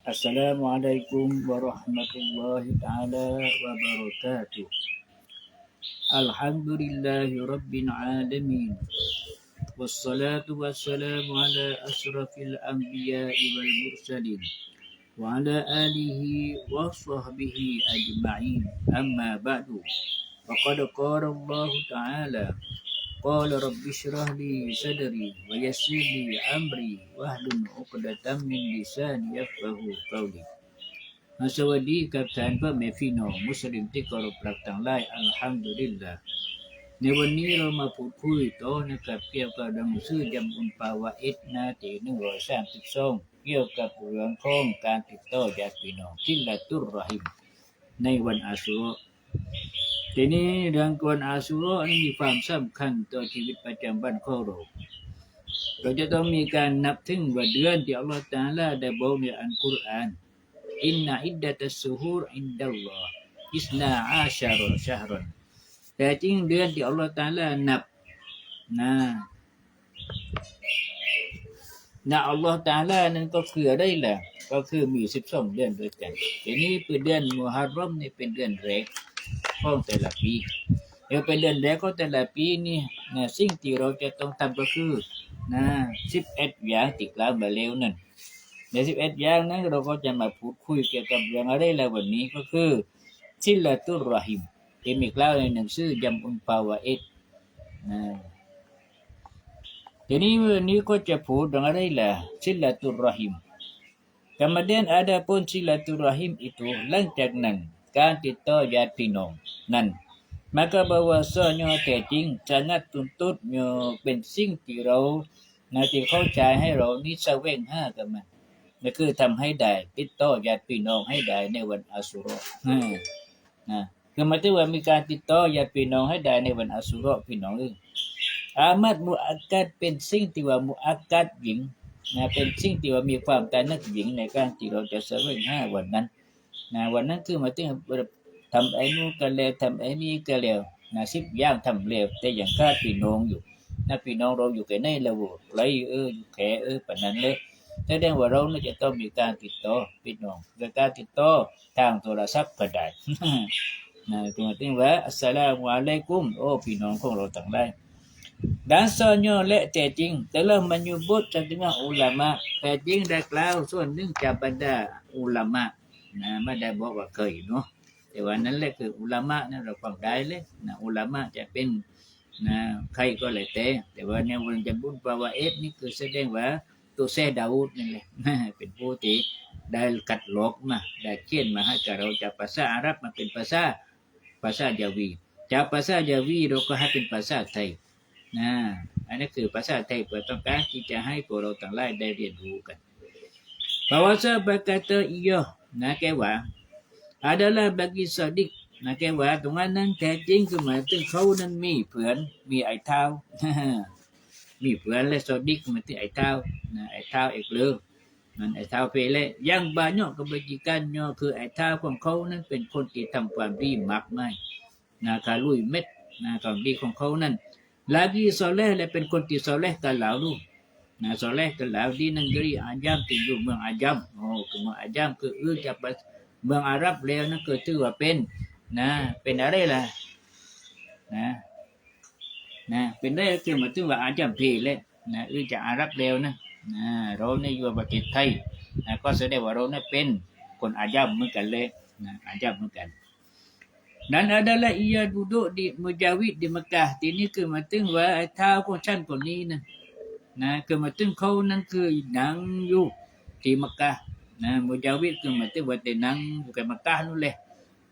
Assalamualaikum warahmatullahi taala wabarakatuh. Alhamdulillahi rabbil alamin. Wassalatu wassalamu ala asrafil anbiya'i wal mursalin wa ala alihi wa sahbihi ajma'in. Amma ba'du. Faqad qala Allah taala قال رب اشرح لي صدري ويسر لي أمري واحلل عقدة من لساني يفقه قولي สวัสดีกับท่านพ่อแม่พี่น้องมุสลิมที่เคารพรักต่างหลายอัลฮัมดุลิลลาห์ในวันนี้เรามาพูดคุยต่อนะครับเกี่ยวกับหนังสือยำอุนปาวาอิดนาทีหนึ่งร้อยสามสิบสองเกี่ยวกับเรื่องของการติดต่อญาติพี่น้องที่ละตุรรหิมในวันอาสุรอ ทีนี้เรื่องวันอาสุรอนี่มีความสำคัญต่อชีวิตประจำวันของเราเราจะต้องมีการนับถึงว่าเดือนที่อัลลอฮฺตาลาได้บอกในอัลกุรอานอินนาอิดดะตัสซูฮูรอินดัลลอฮ์อิสนาอาชารชาฮรอนแต่จริงเดือนที่อัลลอฮฺตาลานับนะนะอัลลอฮฺตาลานั้นก็คืออะไรล่ะก็คือมีสิบสองเดือนด้วยกันทีนี้เป็นเดือนมุฮัรรอมนี่เป็นเดือนแรก ของแต่ละปีเดี๋ยวเป็นเดือนแรกของแต่ละปีนี่นะสิ่งที่เราจะต้องทำก็คือนะสิบเอ็ดอย่างติดกล่าวมาเร็วนั่นในสิบเอ็ดอย่างนั้นเราก็จะมาพูดคุยเกี่ยวกับเรื่องอะไรแล้ววันนี้ก็คือซิลตุรหิมที่มีกล่าวในหนังสือยำอุนปาวาเอ็ดนะทีนี้วันนี้ก็จะพูดเรื่องอะไรล่ะซิลตุรหิม Kemudian ada pun silaturahim itu หลังจา กนั้นการติดต่อญาติพี่น้องนั้น maka bahwasanya แต่จริง sangat tuntutnya เป็นสิ่งที่เรานาที่เข้าใจให้เรานี่แสวงหากันมันนั่นคือทำให้ได้ติดต่อญาติพี่น้องให้ได้ในวันอาสุรออืมนะคือหมายถึงว่ามีการติดต่อญาติพี่น้องให้ได้ในวันอาสุรอพี่น้องเองอามัดมุอักกัดเป็นสิ่งที่ว่ามุอักกัดหญิงนะเป็นสิ่งที่ว่ามีความตานักหญิงในการที่เราจะแสวงหาวันนั้น นะวันนั้นคือมาถึงทำไอ้นู้นกันแล้วทำไอ้นี้กันแล้วนะสิบอย่างทำแล้วแต่อย่างคาพี่น้องอยู่นะพี่น้องเราอยู่แค่ไหนแล้วไรเอออยู่แค่เออปานนั้นเลยแสดงว่าเราเนี่ยจะต้องมีการติดต่อพี่น้องโดยการติดต่อทางโทรศัพท์ก็ได้นะถึงถึงว่าอัสสลามุอะลัยกุมโอ้พี่น้องของเราทั้งหลาย dan sebenarnya และแต่จริง telah menyebut setengah ulama แต่จริงได้กล่าวส่วนหนึ่งจากบรรดาอุลามะ นะไม่ได้บอกว่าเคยเนาะแต่ว่านั้นแหละคืออุลามะนะเราฟังได้เลยนะอุลามะจะเป็นนะใครก็แล้วแต่แต่ว่าในวันจะบุญปาวาเอสนี่คือแสดงว่าตัวแซดาวูดนี่แหละเป็นผู้ที่ได้กัดลอกมาได้เขียนมาให้กับเราจากภาษาอาหรับมาเป็นภาษาภาษายาวี จากภาษายาวีเราก็ให้เป็นภาษาไทยนะอันนี้คือภาษาไทยเพื่อต้องการที่จะให้พวกเราทั้งหลายได้เรียนรู้กัน Bahasa berkata iya nak kewa adalah bagi sadik นะแกว่าตรงนั้นนั้นแท้จริงคือหมาย ถึงเขานั้นมีเพื่อนมีไอ้เท้ามีเพื่อนและสดิกหมายถึงไอ้เท้านะไอ้เท้าเอกเลือนั่นไอ้เท้าเปเล่ยังบานยกับจิการยคือไอ้เท้าของเขานั้นเป็นคนที่ทำความดีมากมายนะการลุยเม็ดนะความดีของเขานั้น lagi soleh และเป็นคนที่ soleh กันแล้วลูกนะ soleh กันแล้วดีนังกรีอาจัมที่อยู่เมืองอาจัมโอ้คือเมืองอาจัมคืออื่นจากเมืองอาหรับแล้วนั่นคือถือว่าเรล่ะ นะนะเป็นได้คือหมายถึงว่าอาจจะเพลเลยนะอื่นจากอาหรับแล้วนะนะเราในยู่ประเทศไทยนะก็แสดงว่าเราเนี่ยเป็นคนอาจัมเหมือนกันเลยนะอาจัมเหมือนกัน dan adalah ia duduk di Mujawid di Mekah ทีนี้คือมายถึงว่าท้าของฉันคนนี้นะ นะคือหมายถึงเขานั้นคือนั่งอยู่ที่มักกะนะมุจาวิดคือหมายถึงว่าแต่นั่งอยู่แกับมักกะนู่นเลย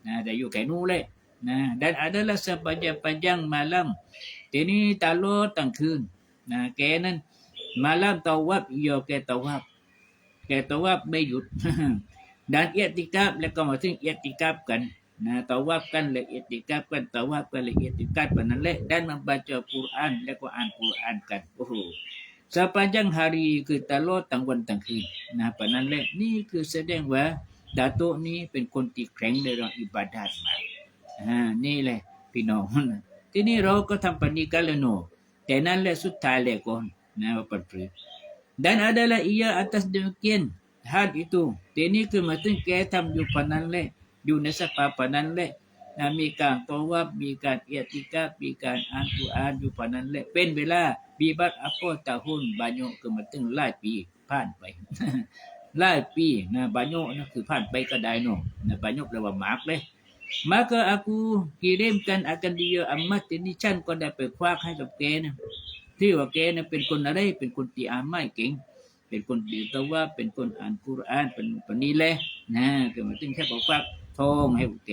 นะแต่อยู่แค่นู้นเลยนะ dan adalah sepanjang-panjang malam ทีนี้ตลอดทั้งคืนนะแกนั้น malam ตาวับโยแกตาวับแกตาวับไม่หยุด dan เอติกาบแล้วก็มาถึงเอติกาบกันนะตาวับกันละเอติกาบกันตาวับกันละเอติกาบกันนั่นแหละ dan membaca Quran แล้วก็อ่านกุรอานกันโอ้โห sepanjang hari คือตลอดทั้งวันทั้งคืนนะปะนั้นแหละนี่คือแสดงว่าดาโตนี้เป็นคนที่แข็งในเรื่องอิบาดาตมาอ่านี่แหละพี่น้องนะทีนี้เราก็ทำปณิกาลโนแต่นั่นแหละสุดท้ายแหละก่อนนะว่าปัดปรือ dan adalah ia atas demikian hal itu ini kematin ke tam อยู่ปนั้นแหละอยู่ในสภาพปนั้นแหละนะมีการตอวับมีการเอียติกามีการอ่านกุรอานอยู่ปนั้นแหละเป็นเวลา บีบัตอโปตาหุนบาโยก็มาถึงหลายปีผ่านไปหลายปีนะบาโยนะคือผ่านไปก็ได้เนาะนะบาโยแปลว่าหมากเลย maka aku kirimkan akan dia amat ini Chan ก็ได้ไปควักให้กับแกนะที่ว่าแกนะเป็นคนอะไรเป็นคนที่อ่านไม่เก่ง เป็นคนดีแต่ว่าเป็นคนอ่านกุรอานเป็นปนี้แหละนะก็มาถึงแค่บอกว่าทองให้แก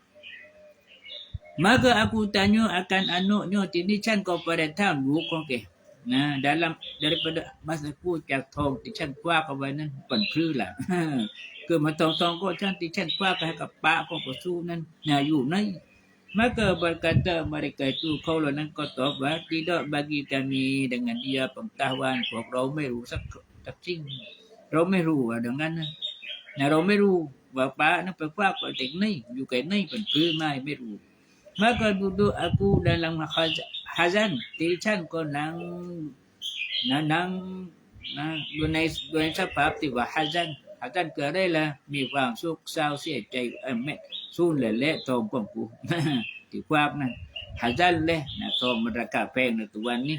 รันกันเนาะจีรันกับนั้นเลยนะ maka aku tanya akan anaknya tini chan kau pada tahu kau ke Nah, dalam daripada masa aku jak thong ti chan kwa ka vai nan pan phư là cứ mà thong thong ko chan ti chan kwa ka ka pa ko ko su nan na yu nai maka berkata mereka itu kaulah nan kau tahu bah, tidak bagi kami dengan dia pengetahuan pok เราไม่รู้สักสักสิ่งเราไม่รู้ว่าดังนั้นนะเราไม่รู้ว่าป้านั้นไปคว้าก็เด็กนี่อยู่ไกลนี่เป็นพื้นไม่ไม่รู้ maka duduk aku dalam khaz- hazan Tichan ko nang na nang na อยู่ในอยู่ในสภาพที่ว่าฮัซันฮัซันเกิดได้ละมีความสุขเศร้าเสียใจเอ้ยไม่สู้เละเละทองของกูที่ความนั้นฮัซันเลยนะทองมันราคาแพงในตัววันนี้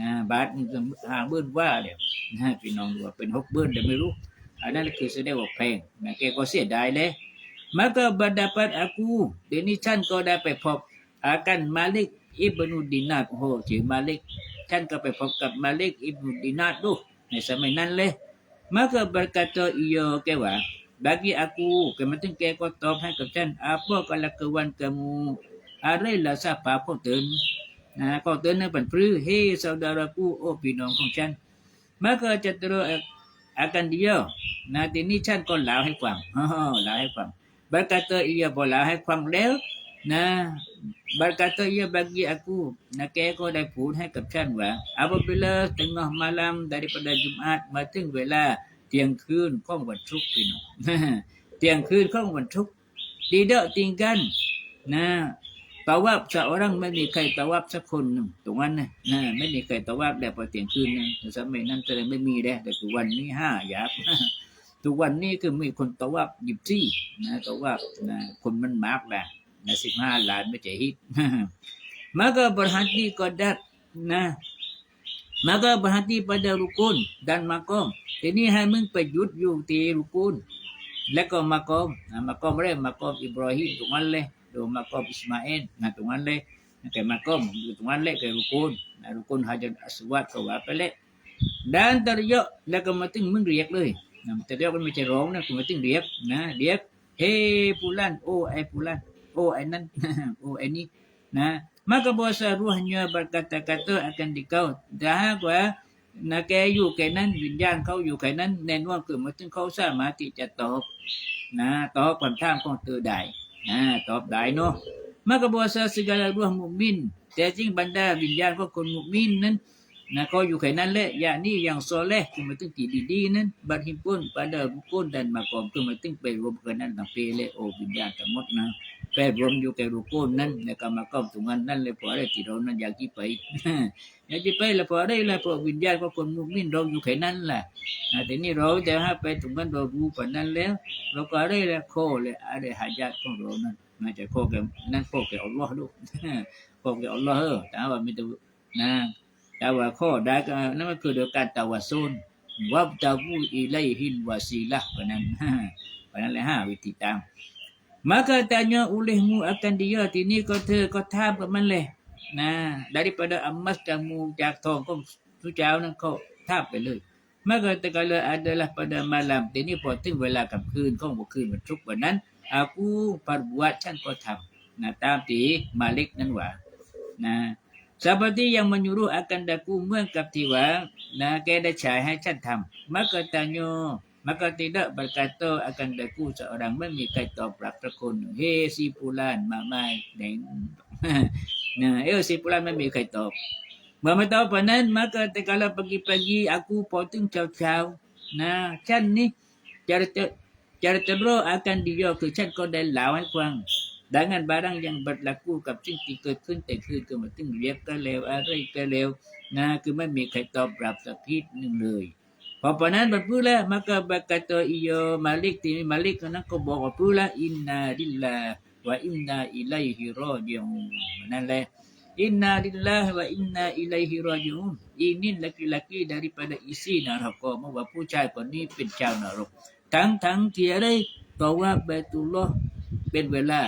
นะบาทนี่ก็ห้าหมื่นว่าเดียวนะพี่น้องดูว่าเป็นหกหมื่นแต่ไม่รู้อันนั้นคือแสดงว่าแพงนะแกก็เสียดายเลย Maka berdapat aku Dini Chan kau dapat pop Akan Malik Ibnu Dinar Oh cik Malik Chan kau dapat pop kat Malik Ibnu Dinar tu ในสมัยนั้นเลย Maka berkata ia kewa Bagi aku Kemudian ke kau top hai kat Chan Apa kalau kawan kamu Arailah siapa kau turn Nah, kau turn apa pru Hei saudaraku Oh pinong kong Chan Maka cetera akan dia Nah, ini Chan kau lau hai kwang Lau hai kwang berkata ia bola hai kwang leo nah berkata ia bagi aku nak ke ko dai pun hai กับฉันว่า apabila tengah malam daripada Jumaat มาถึงเวลาเที่ยงคืนของวันศุกร์พี่น้องเที่ยงคืนของวันศุกร์ tidak tinggal นะตาวาบ seorang ไม่มีใครตาวาบสักคนหนึ่งตรงนั้นนะนะไม่มีใครตาวาบแล้วพอเที่ยงคืนนะสมัยนั้นแสดงไม่มีแล้วแต่วันนี้ห้าหยาบ ทุกวันนี้คือมีคนตะวับยิบซี่นะตะวับนะคนมันมากแหละนะสิบห้าล้านไม่ใช่ฮิต maka berhenti kodat nah maka berhenti pada rukun dan makom ini hai มึงไปหยุดอยู่ที่รุกุนและก็มากอมนะมากอมเร่มากอมอิบราฮิมตรงนั้นเลยดูมากอมอิสมาเอลนะตรงนั้นเลยแต่มากอมอยู่ตรงนั้นเลยคือรุกุนนะรุกุนฮะจันอัสวัดก็ว่าไปเลย dan terjok แล้วก็มาถึงมึงเรียกเลย Nah, material kan macam wrong lah. Penting dia. Nah, dia. Hei pulan. Oh, ai pulan. Oh, ai nan. oh, ai ni. Nah, maka bahasa ruhnya berkata-kata akan dikau. Dah ว่านาแกอยู่แค่นั้นวิญญาณเขาอยู่แค่นั้นแน่นว่าเกิดมาถึงเขาสามารถที่จะตอบนะตอบความท่ามของเธอได้นะตอบได้เนาะมากระบวสาสิกาลร่วมมุมิน แต่จริงบรรดาวิญญาณก็คนมุมินนั้น Nah kau juga nan le yakni yang soleh kemudian dididi nan berhimpun pada rukun dan makom kemudian ไปรวมกันนั้นต่างเปเลโอวิญญาณทั้งหมดนะไปรวมอยู่แก่รุกุนนั้นในกรรมกรรมตรงนั้นนั่นเลยพออะไรที่เรานั้นอยากที่ไปอยากที่ไปแล้วพออะไรแล้วพอวิญญาณขอคนมุมินเราอยู่แค่นั้นแหละนะแต่นี่เราจะให้ไปตรงนั้นเรารู้ปานนั้นแล้ว เราก็อะไรแล้วโคเลยอะไรหายาตของเรานั้นมาจากโคแก่นั่นโคแก่อัลลอฮ์ลูกโคแก่อัลลอฮ์เออแต่ว่าไม่ต้องนะ แต่ว่าข้อใดก็นั่นก็คือเดียวกันตะวัซุนวับตะวูอิไลฮินวาซีละเพราะนั้นเพราะนั้นเลยห้าวิธีตาม maka tanya olehmu akan dia ini kata kau tham kat mana nah daripada emas kamu jak tong kau tu jauh nan kau tham ไปเลย maka tegala adalah pada malam ini พอถึงเวลากลางคืนของวันคืนวันศุกร์วันนั้น aku perbuat ฉันก็ทำนะตามที่มาลิกนั้นว่านะ seperti yang menyuruh akan daku เหมื่อนกับที่ว่านะแกได้ฉายให้ฉันทำ maka tanya maka tidak berkata akan daku seorang memikai toprak terkun hei si pulan mamai deng nah eh si pulan memikai top Mama tahu panan maka tekala pagi-pagi aku potong caw-caw nah can ni cara ter, cara teruk akan dia ke can kau dah lawan kuang dengan barang yang berlaku กับสิ่งที่เกิดขึ้นแต่คือคือมันถึงเรียกก็เร็วอะไรก็เร็วนะคือไม่มีใครตอบรับสักทีหนึ่งเลย พอปานนั้นบัดพูดแล้วมันก็บักกะตออีโยมาลิกที่มาลิกนั้นก็บอกว่าพูดละอินนาดิลลา wa inna ilaihi raji'un นั่นแหละ Inna lillahi wa inna ilaihi raji'un. Ini laki-laki daripada isi neraka. Bahawa ผู้ชายคนนี้เป็นชาวนรก ทั้งทั้งที่ได้ต่อว่าเบตุลลอฮ์เป็นเวลา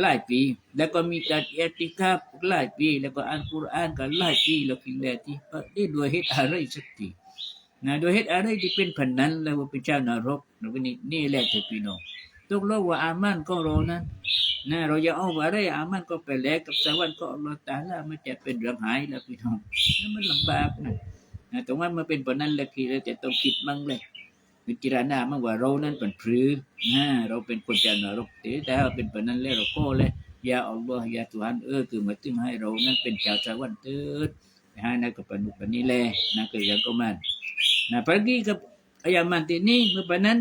หลายปี แล้วก็มีการเอติคาบหลายปี แล้วก็อ่านกุรอานกันหลายปีแล้วกินแลที่เอ้อนี่ด้วยเหตุอะไรสักทีนะด้วยเหตุอะไรที่เป็นพันนั้น แล้วว่าเป็นชานรกแล้วก็นี่นี่แหละเถอะพี่น้องตกลงว่าอามันของเรานั้นนะเราจะเอาอะไรอามันก็ไปแลกกับสวรรค์ก็อัลลอฮฺตาลามันจะเป็นเรื่องหายแล้วพี่น้องนั่นมันลำบากนะนะตรงนั้นมันเป็นปนนั้นแหละคือเราจะต้องคิดมั่งเลย พิจารณามั่งว่าเรานั้นเป็นพรือนะเราเป็นคนจะนรกแต่ถ้าเป็นปนั้นแล้วเราก็เลยยาอัลลอฮฺยาตุฮันเออคือมาถึงให้เรานั้นเป็นชาวสวรรค์เถิดให้นะกับปนุปนี้และนะคืออย่างก็มันนะ pergi ke Yaman ini เมื่อปนั้น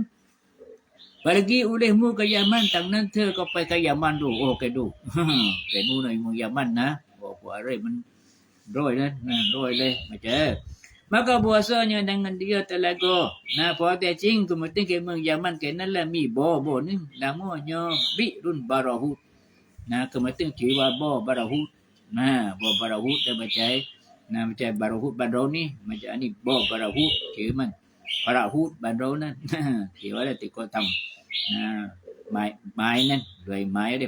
Pergi olehmu ke Yaman, tang nan thơ kau pai ke Yaman tu. Oh, ke tu. ke nu nai mu Yaman na. Oh, buat re men roi dah. Nah, roi le macam. Maka puasanya dengan dia telaga. Nah, puasa cing tu mesti ke มือง Yaman ke nan lah mi bo bo ni. Namanya Bi'run Barahut. Nah, ke mesti jiwa bo Barahut. Nah, bo Barahut dia macam Nah, macam Barahut Badau ni. Macam ni bo Barahut. Kira man. Barahut Badau nan. Kira lah tiko tam. นะไม้ไม้นั่นด้วยไม้ได้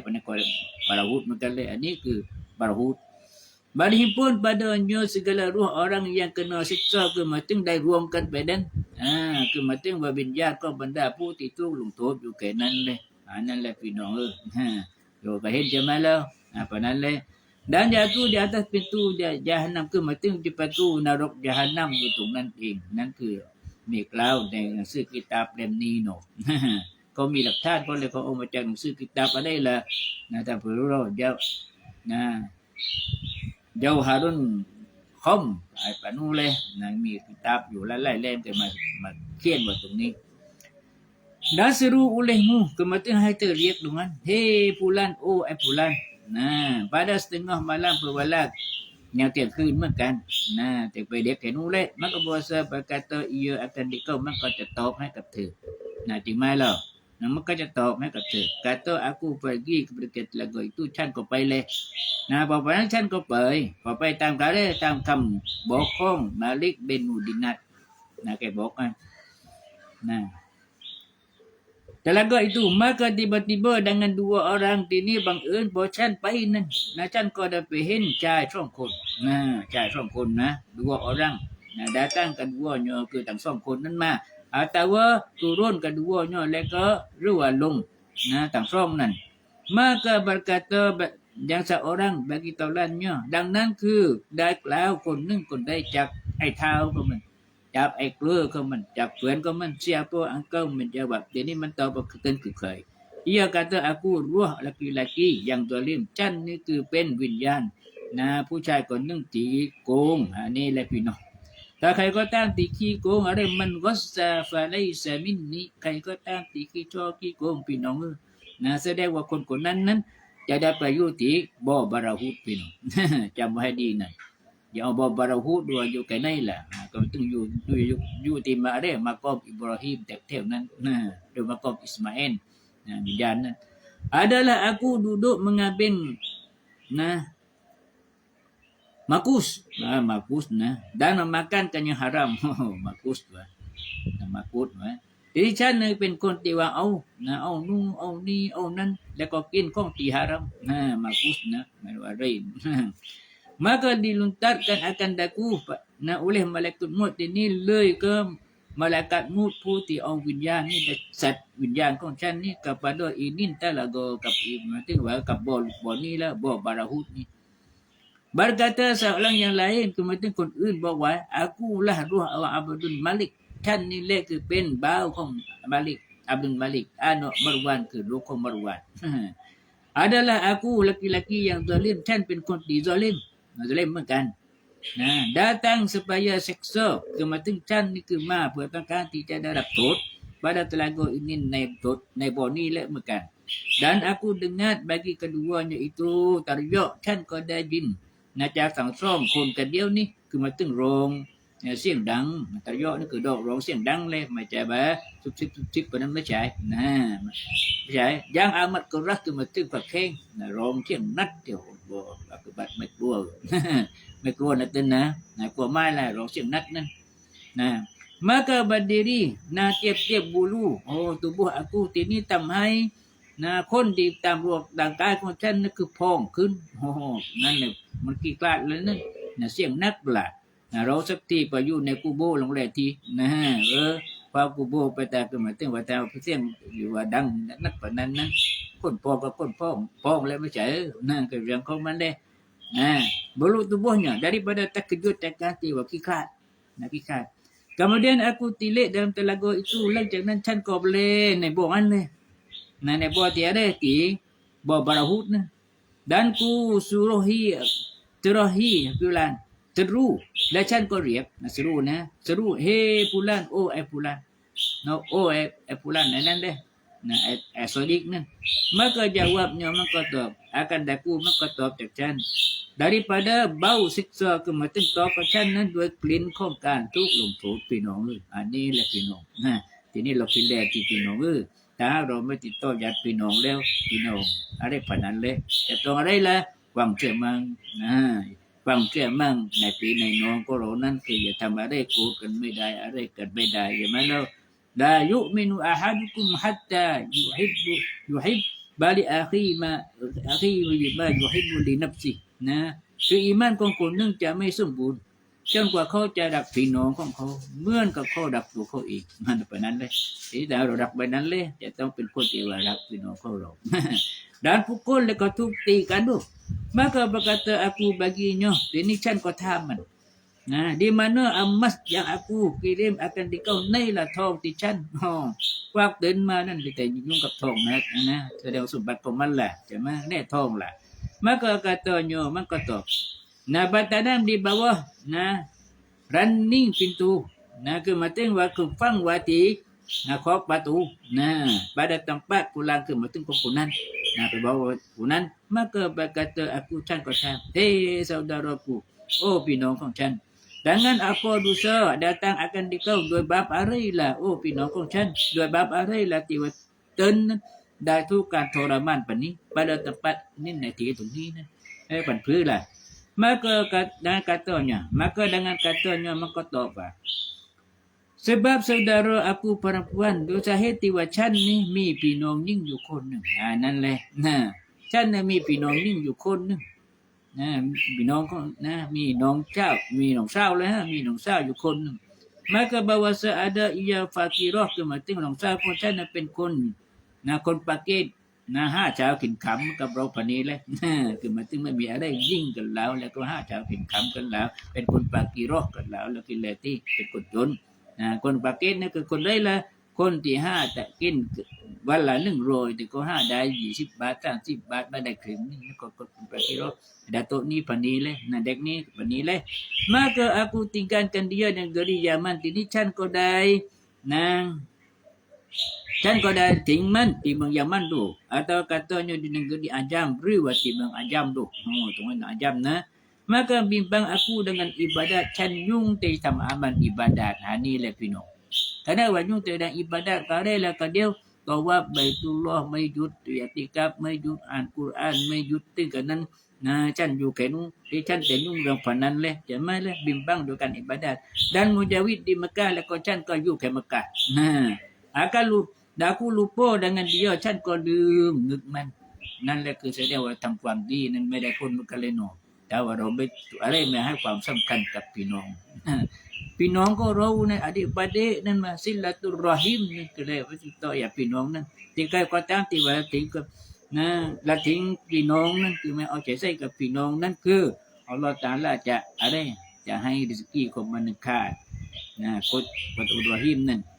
พนักงานบาราหุดเหมือนกันเลยอันนี้คือบาราหุด Meskipun padanya segala ruh orang yang kena siksa ke mating ได้รวมกันไปนั้นอ่าคือมาถึงว่าวิญญาณก็บรรดาผู้ที่ถูกลงโทษอยู่แค่นั้นเลยอันนั้นแหละพี่น้องเออฮะโยก็เห็นใช่ไหมแล้วอ่าเพราะนั้นเลย dan jatuh di atas pintu dia jahanam คือมาถึงที่ประตูนรก jahanam อยู่ตรงนั้นเองนั่นคือมีกล่าวในหนังสือกิตาบเล่มนี้เนาะก็มีหลักฐานก็เลยเขาเอามาจากหนังสือกิตาบอะไรล่ะนะแต่เพื่อเราเจ้านะ Jauh Harun Khom ไอ้ปานูเลยนะมีกิตาบอยู่หลายๆเล่มแต่มามาเขียนไว้ตรงนี้ Nasiru olehmu kematian hai teriak dengan Hei pulan oh ai pulan Nah pada setengah malam berwalak yang tiap คืนเหมือนกันนะแต่ไปเด็กแค่ นะมันก็บอกว่าประกาศเอียอการดีก็มันก็จะตอบให้กับเธอนะจริงไหมล่ะนะมันก็จะตอบให้กับเธอ kata aku pergi kepada telaga itu ฉันก็ไปเลยนะพอไปนั้นฉันก็ไปพอไปตามเขาได้ตามคำบอกข้องมาลิกเบนูดินัทนะแกบอกอะนะ Telaga itu maka tiba-tiba dengan dua orang ini bang ơn พอฉันไปนั้นนะฉันก็ได้ไปเห็นชายสองคน อาตาวะตูร่นกันดูว่าย่อแล้วก็รู้ว่าลงนะต่างซ่องนั่น maka berkata อย่างสักอรังบกิต tolannya ดังนั้นคือได้แล้วคนหนึ่งคนได้จับไอ้เท้าก็มัน จับไอ้เกลือก็มัน จับเผือนก็มันเสียตัวอังเกิลมันจะแบบเดี๋ยวนี้มันต่อไปกันคือเคยเยอกาเตอร์อ kata aku ruh laki-laki ตัวเลี่ยมจันนี่คือเป็นวิญญาณนะผู้ชายคนหนึ่งตีโกงอันนี้แหละพี่น้อง ถ้าใครก็ตามที่ขี้โกงอะไรมันก็ซาฟาไลซามินนี้ใครก็ตามที่ขี้ชอขี้โกงพี่น้องเออนะแสดงว่าคนคนนั้นนั้น จะได้ไปอยู่ที่บ่อบาราฮูดพี่น้องจำไว้ให้ดีนะอย่าเอาบ่อบาราฮูดด้วยอยู่แค่ไหนล่ะก็ต้องอยู่อยู่อยู่อยู่ที่มาเรมากอบอิบราฮิมแต่เท่านั้นนะโดยมากอบอิสมาเอลนะวิญญาณนั้น adalah aku duduk mengambil nah makus ah, makus nah dan memakankan yang haram makus tu ah. nah, makut tu ah. ทีนี้ฉันเนี่ยเป็นคนที่ว่าเอานะเอานู่นเอานี่เอานั่น แล้วก็กินของที่ฮารัมนะมากุสนะไม่รู้อะไร maka diluntarkan akan daku na oleh malaikat maut ini เลย ke malaikat maut ผู้ที่เอาวิญญาณนี่สัตว์วิญญาณของฉันนี่ kepada ini talaga กับอีกนะถึงว่ากับบ่อบ่อนี้แล้วบ่อบาราหุดนี่ Berkata seorang yang lain kemudian kutul eh, bahawa eh, aku lah ruh Allah Abdul Malik kan nilai ke pen bau kong Malik Abdul Malik anak Marwan ke Dukum Marwan. Adalah aku laki-laki yang zalim kan pen kon di zalim. Zalim makan. Nah, datang supaya seksa kematian kan ni kema buatkan tidak ada tot pada telaga ini naib tot naib ni lek makan. Dan aku dengar bagi keduanya itu teriak kan kau jin นนะจากสังซ่อมคนกันเดียวนี่คือมาตึงโรงเนี่ยเสียงดังตะยาะนี่คือดอกร้องเสียงดังเลยไม่ใช่แบบซุบซิบซุบซิบปนั้นไม่ใช่นะไม่ใช่ย่างอามัดก็รักคือมาตึงผักเข่งนะร้องเสียงนัดเดียวบ่ปฏิบัติไม่กลัวไม่กลัวนะตึนนะนะกลัวไม่ละร้องเสียงนัดนั่นนะ maka berdiri nah tiap-tiap bulu oh tubuh aku ini tamhai นะคนที่ตามรวมร่างกายของฉันนั่นคือพองขึ้นโอ้โหนั่นเนี่ยมันกี่กลาดเลยนั่นนะเสียงนักละนะเราสักทีไปอยู่ในกูโบลงแรทีนะฮะเออพอกูโบไปแต่ก็มาถึงว่าแต่เสียงอยู่ว่าดังนักปานั้นนะคนพองกับคนพองพองแล้วไม่ใช่นั่นคือเรื่องของมันเลยอ่า bulu tubuhnya daripada terkejut terganti wa kiklat nak kiklat kemudian aku tilik dalam telaga itu หลังจากนั้นฉันก็เล่นในบ่อนั้นเลย na ne buat tiada ki bawa barahut na dan ku suruhi terahi pulan teru dan chan ko riap na seru na seru he pulan oh eh pulan no oh eh eh pulan na nan deh na eh, eh sodik nan maka jawabnya maka tawab akan daku maka tawab จากฉัน daripada bau siksa kematian ต่อกับฉันนั้นด้วยกลิ่นของการทุกข์ลงโทษพี่น้องเอ้ยอันนี้แหละพี่น้องนะทีนี้เราคิดแรกที่พี่น้องเอ้ย ถ้าเราไม่ติดต่อญาติพี่น้องแล้วพี่น้องอะไรปานนั้นเลยจะต้องอะไรละความเชื่อมั่งนะความเชื่อมั่งในปีในน้องก็เรานั้นคืออย่าทำอะไรกูกันไม่ได้อะไรกันไม่ได้ใช่ไหมเราลายุมินุอาฮัดุคุมฮัตตายุฮิบยุฮิบบาลีอาคีมาอาคีมาอยู่บ้านยุฮิบุลีนับสินะคืออีมานของคนนึ่งจะไม่สมบูรณ์ จนกว่าเขาจะดักพี่น้องของเขาเหมื่อนกับเขาดักตัวเขาเองมันเป็นนั้นเลยที่ดาวเราดักไปนั้นเลยจะต้องเป็นคนที่ว่ารักพี่น้องของเรา dan pukul dan kau tukti kadu maka berkata aku baginya ini can kau taman Nah, di mana emas yang aku kirim akan dikau nailah tong ti chan อ๋อควักเดินมานั่นแต่ยุ่งกับทองนะนะแสดงสมบัติของมันแหละใช่ไหมแน่ทองแหละ maka katanya maka tau nah batadam di bawah nah running pintu nah kematin wa kufang wati nah kok batu nah pada tempat pulang ke matin kumpulan nah ke bawah punan maka berkata aku Chan kau can hei saudaraku oh พี่น้องของฉัน dengan apa dosa datang akan dikau dua bab arilah oh พี่น้องของฉัน dua bab arilah tiwa ten ได้ทุกการทรมานปนี้ pada tempat ini ในที่ตรงนี้นะเอ้ปันพื้นล่ะ maka kat- dengan katanya maka dengan katanya maka tauba sebab saudara aku perempuan ดูสาเหตุที่ว่าฉันนี่มีพี่น้องยิ่งอยู่คนหนึ่งอ่านั่นแหละนะฉันน่ะมีพี่น้องยิ่งอยู่คนหนึ่งนะพี่น้องก็นะมีน้องเจ้ามีน้องสาวแล้วฮะมีน้องสาวอยู่คนหนึ่ง maka bahawa ada ia fakirah kematin น้องสาวของฉั นะห้าเช้ากินขำกับเราคนนี้เลยคือมันถึงไม่มีอะไรยิ่งกันแล้ว แล้วก็ห้าเช้ากินขำกันแล้ว เป็นคนปากีรอกกันแล้ว แล้วกินแลที่เป็นคนจนนะคนปากีนี่คือคนเลยละคนที่ห้าแต่กินวันละหนึ่งโรยแต่ก็ห้าได้ยี่สิบบาทสามสิบบาทมาได้ถึงนี่ก็คนปากีรอกดาโตนี้ปนีเลยนะเด็กนี้ปนีเลยมาก็อากูติงการกันเดียวในกริยามันที่นี่ฉันก็ได้นาง วก็เดียวก็ว่าใบตุลลอฮ์ไม่หยุดอิติกาบไม่หยุดอ่านกุรอานไม่หยุดตึงกันนั้นนะฉันอยู่แค่นู้นที่ฉันแต่ยุ่งเรื่องฝันนั้นเลยจะไม่เลยบิมบังด้วยกันอิบาดัต dan mujawid di Mekah แล้วก็ฉันก็อยู่แค่เมกะนะ akan lu dah aku lupa dengan dia ฉันก็ลืมนึกมัน นั่นแหละคือแสดงว่าทำความดีนั้นไม่ได้พ้นมันก็เลยโนแต่ว่าเราไม่อะไรไม่ให้ความสำคัญกับพี่น้อง พี่น้องก็รู้นอดีตประเดนั่นมาสิลตุรหิมนี่ก็เลยว่าต่ออย่าพี่น้องนั้นที่ใครก็ตามที่ว่าถึงกับนะละทิ้งพี่น้องนั่นคือไม่เอาใจใส่กับพี่น้องนั่นคืออัลลอฮฺตาลาจะอะไรจะให้ริสกีของมันขาด Nah, kot kot Ibrahim nan. Dan tidak aku bangkitkan dia Meting chan kau ไม่ได้ไปยุ่งอะไรเลยไ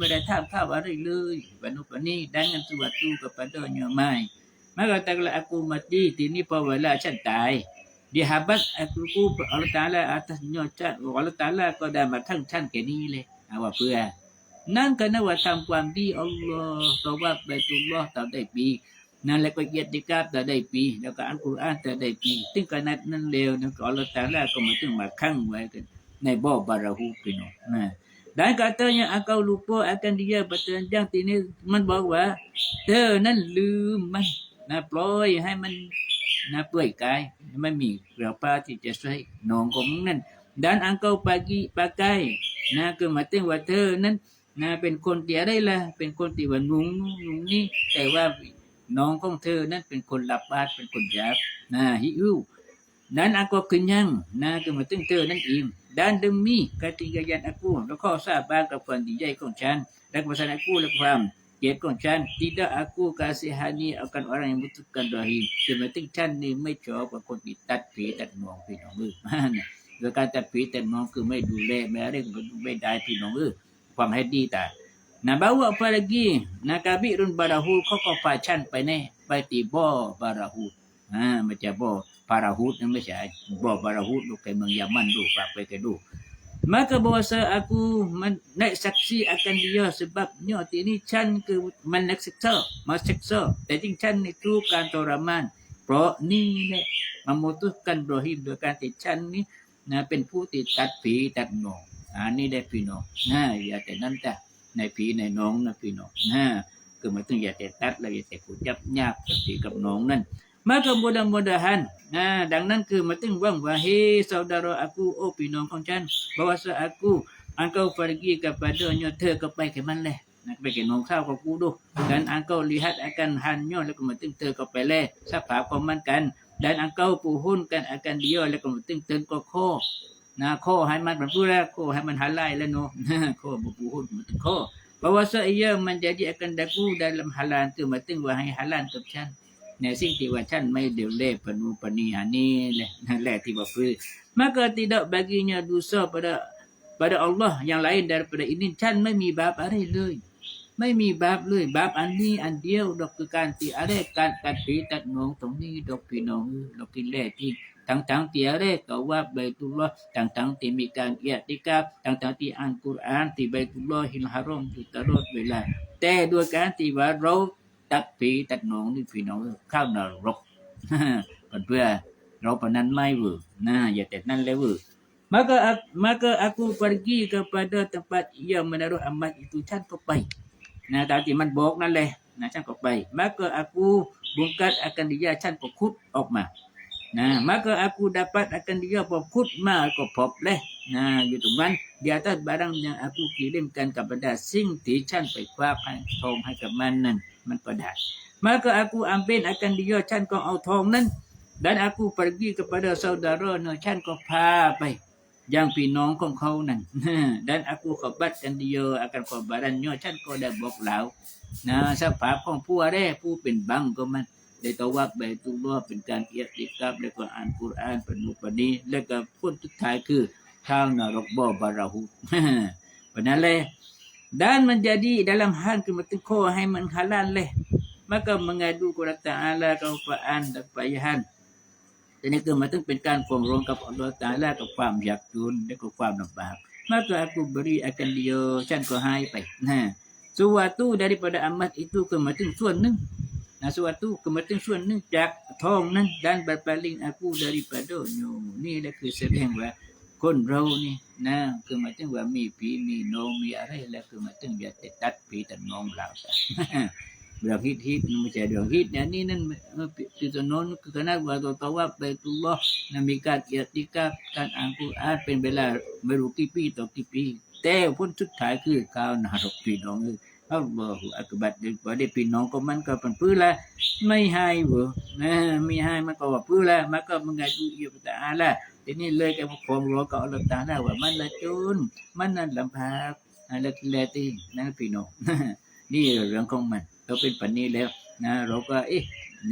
ม่ได้ทำข้าวอะไรเลยวันนู้นนี้ dengan sesuatu kepadanya mai maka taklah aku mati tini pawala chan tai dia habat aku ku Allah Taala atasnya chan Allah Taala ก็ได้มาทั้งชั้นแค่นี้เลยเอาว่าเพื่อ นั่นก็นับว่าทำความดีอัลลอฮ์ตวับไปตุลลอฮ์ต่อได้ปี นั่นแหละก็เกียรติกาบต่ได้ปี แล้วก็อัลกุรอานต่ได้ปีถึงขนาดนั้นเร็วนะก็อัลลอฮ์ตาลาก็มาถึงมาขังไว้กันในบ่อบาราหูพี่น้องนะ dan katanya engkau lupa akan dia bertelanjang ini มันบอกว่าเธอนั่นลืมมันนะปล่อยให้มันนะเปื่อยกายไม่มีเน้องของเธอนั่นเป็นคนหลับบาดเป็นคนหยาบนาฮิวนั้นอาก็กินยังนาก็มาตึงเธอนั่นอิ่มด้านดึงมีกติกายันอากูแล้วข้อทราบบ้างกับความดีใจของฉันและภาษาอากูและความเกียรติของฉัน tidak aku kasihani akan orang yang butuhkan rahim มาตึงฉันนี่ไม่ชอบกับคนที่ตัดผีตัดมองพี่น้องมือมาเนี่ยการตัดผีตัดมองคือไม่ดูแลแม้เรื่องไม่ได้พี่น้องมือความให้ดีแต่ Nah bawa apa lagi? Nah kabirun barahud kau kau pacan ไปแน่ไปตีบ่อบาราฮูดอ่าไม่ใช่บ่อปาราฮูนั่นไม่ใช่บ่อบาราฮูดลูกไปเมืองยามันดูฝากไปกันดู Maka bahasa aku men- naik saksi akan dia sebabnya ini Chan ke man nak seksa, mas seksa. Jadi Chan itu kan toraman. เพราะนี่แหละมามุตุกันโรหิมโดยการติดชันนี้นะเป็นผู้ติดตัดผีตัดหนองอันนี้ได้พี่น้องนะอย่าแต่นั้นจ้ะ ในพี่ในน้องนะพี่น้องนะคือมาต้องอย่าแต่ตัดล้วอย่าแต่ขุดยับยับพี่กับน้องนั่น maka mudah-mudahan นะดังนั้นคือมาตึงว่างว่าเฮสาวดารออากูโอ้พี่น้องของฉัน bahasa aku engkau pergi kepadanya เธอก็ไปกับมันแหละนะไปเก็บนมข้าวกับกูดูดันอังเกาลีฮัตอาการหันย่อแล้วก็มาตึงเธอก็ไปแล่สับผาของมันกันดันอังเกาปูหุ่นกันอาการเดียวแล้วก็มาตึงเตอก็ข้อ นะข้อให้มันเป็นผู้แรกข้อให้มันหาไลายแล้วเนาะข้อบ่ puhun มันข้อ bahawa ia menjadi akan daku dalam halan tu mating wahai halan กับฉันในสิ่งที่ว่าท่านไม่เดียวเล่ปนูปนีอันนี้แหละนั่นแหละที่ว่าฟื้น maka tidak baginya dosa pada pada Allah yang lain daripada ini ท่านไม่มีบาปอะไรเลย ไม่มีบาปเลย บาปอันนี้อันเดียวดอกคือการที่อะไรการตัดผีตัดหนองตรงนี้ดอกพี่น้องดอกกินแร่ที่ ทั้งๆที่อะไรก็ว่าใบตุลลอฮ์ทั้งๆที่มีการเอียติกาบทั้งๆที่อ่านกุรอานที่ใบตุลอฮิลฮารอมอยู่ตลอดเวลา แต่ด้วยการที่ว่าเราตัดผีตัดหนองนี่พี่น้องเอ้ยเข้านรกเพื่อเราปนั้นไม่เวอร์นะอย่าแต่นั้นเลยเวอร์ maka maka aku pergi kepada tempat ia menaruh amat itu ฉันก็ไปนะตามที่มันบอกนั่นแหละนะฉันก็ไป maka aku bongkar akan dia ฉันก็ขุดออกมา Nah, maka aku dapat akan dia pokut ma ko pop leh. Nah, gitu kan. Di atas barang yang aku kirimkan kepada sing ti chan ไปคว้าให้ทองให้กับมันนั่นมันก็ได้ maka aku ambil akan dia chan ก็เอาทองนั้น dan aku pergi kepada saudara เนอะฉันก็พาไปยังพี่น้องของเขานั่น dan aku khabarkan dia akan khabarannya ฉันก็ได้บอกเล่านะสภาพของผู้อะไรผู้เป็นบังก็มันได้ตวักใบตุลลอเป็นการเอียดติกับแล้วก็อ่านกุรอานเป็นมุปนีแล้วก็พ้นทุดท้ายคือชาวนรกบ่บาราหูเพราะนั้นเลย dan menjadi dalam hal kemetenko hai man halal leh maka mengadu kepada Ta'ala keupaan dan kepayahan แต่นี่คือมันต้องเป็นการฟ้องร้องกับอัลลอฮฺตาลากับความอยากจนและก็ความลำบาก maka aku beri akan dia ฉันก็ให้ไปนะ sesuatu daripada amat itu kematin ส่วนหนึ่ง Nah, suatu kematin ส่วนหนึ่งจากทองนั้น dan berpaling aku daripadanya นี่แหละคือแสดงว่าคนเรานี่นะคือหมายถึงว่ามีผีมีน้องมีอะไรแล้วคือหมายถึงอย่าแต่ตัดผีตัดน้องเราซะเรื่องฮิตฮิตมันไม่ใช่เรื่องฮิตเนี่ยนี่นั่นเออที่ตอนโน้นคือคณะว่าตัวว่าไปตุลลอฮ์นะมีการเกียรติกาการอ่านกุรอานเป็นเวลาไม่รู้กี่ปีต่อกี่ปีแต่ผลสุดท้ายคือข้าวนรกพี่น้องเออ อัลลอฮฺอักบัดเดี๋ยวพอได้พี่น้องก็มันก็เป็นพื้นละไม่ให้เว้ยนะไม่ให้มันก็ว่าพื้นละมันก็มึงไงดูอยู่แต่อาละทีนี้เลยแกมาฟ้องร้อกับอัลลอฮฺตาลาว่ามันละจุนมันนั่นลำพากอะไรกิเลสที่นั่นพี่น้องนี่เรื่องของมันเราเป็นปันนี้แล้วนะเราก็เอ๊ะ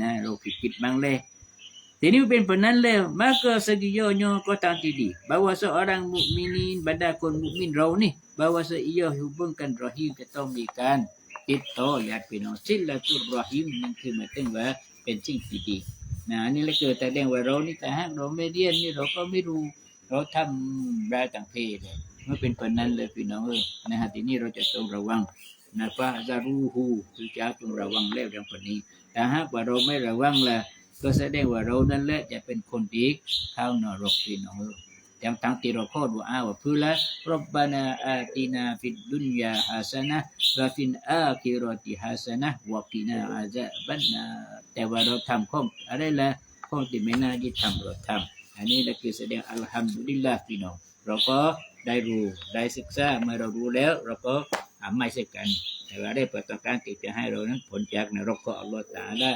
นะเราคิดคิดบ้างเลยทีนี้เป็นแบบนั้นแล้ว maka segiyonya kau tak tidi bahawa seorang mukminin pada kon mukmin rau ni bahawa ia hubungkan rahim ke ต้องมีการติดต่ พี่น้องศิลตุร rahim นั่นคือหมายถึงว่าเป็นสิ่งที่ดีนะนี่แหละเกิดแต่แดงว่าเรานี่แต่หากเราไม่เรียนนี่เราก็ไม่รู้ เราทำรายต่างเพศเลยเมื่อเป็นแบบนั้นเลยพี่น้องเอ้ยนะฮะทีนี้เราจะต้องระวังนะฟาซารูฮูคือจะต้องระวังแล้วอย่างคนนี้ แต่หากว่าเราไม่ระวังละก็แสดงว่าเรานั่นแหละจะเป็นคนที่เข้านรกพี่น้องเอ้ย อย่างทั้งที่เราขอดุอาว่าเพื่อละรับบานาอาตินาฟิดดุนยาฮัสนะวะฟินอาคิรติฮัสนะวกินาอาซาบันนาแต่ว่าเราทำข้ออะไรละข้อที่ไม่น่าที่ทำเราทำอันนี้แหละคือแสดงอัลฮัมดุลิลลาห์พี่น้องเราก็ได้รู้ได้ศึกษาเมื่อเรารู้แล้ว เราก็ไม่ใช่กัน แต่ว่าได้ประการที่จะให้เรานั้นผลจากนรกก็อัลลอฮฺตาลา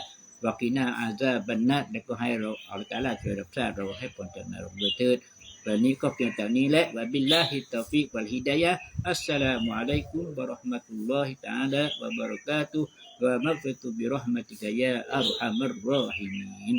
วากินาอาซาบันนัดและก็ให้เราอัลลอฮฺตาลาช่วยรักษาเราให้พ้นจากนรกโดยเถิด วันนี้ก็เพียงแต่นี้แหละวะบิลลาฮิตตอฟิกวัลฮิดายะห์อัสสลามุอะลัยกุมวะเราะห์มะตุลลอฮิตะอาลาวะบะเราะกาตุฮ์วะมัฆฟิรตุบิเราะห์มะติกะยาอัรฮัม ar ราฮิมีน